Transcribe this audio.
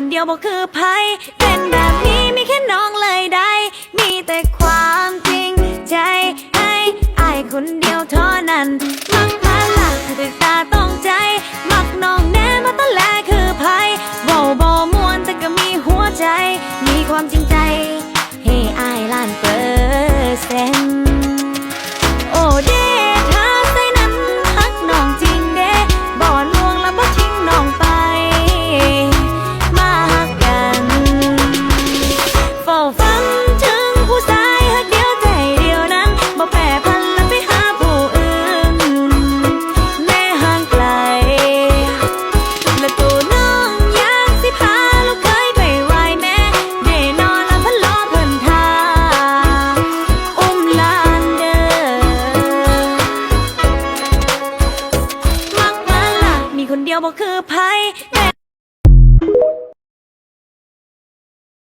คนเดียวบอกคือภัยเป็นแบบนี้มีแค่น้องเลยได้ มีแต่ความจริงใจให้อายคนเดียวเท่านั้นมักมาลักถึกตาต้องใจ มักน้องแน่มาตั้งแลคือภัยเบาเบามวนแต่ก็มีหัวใจ มีความจริงใจ นเดียวบ่คือไผ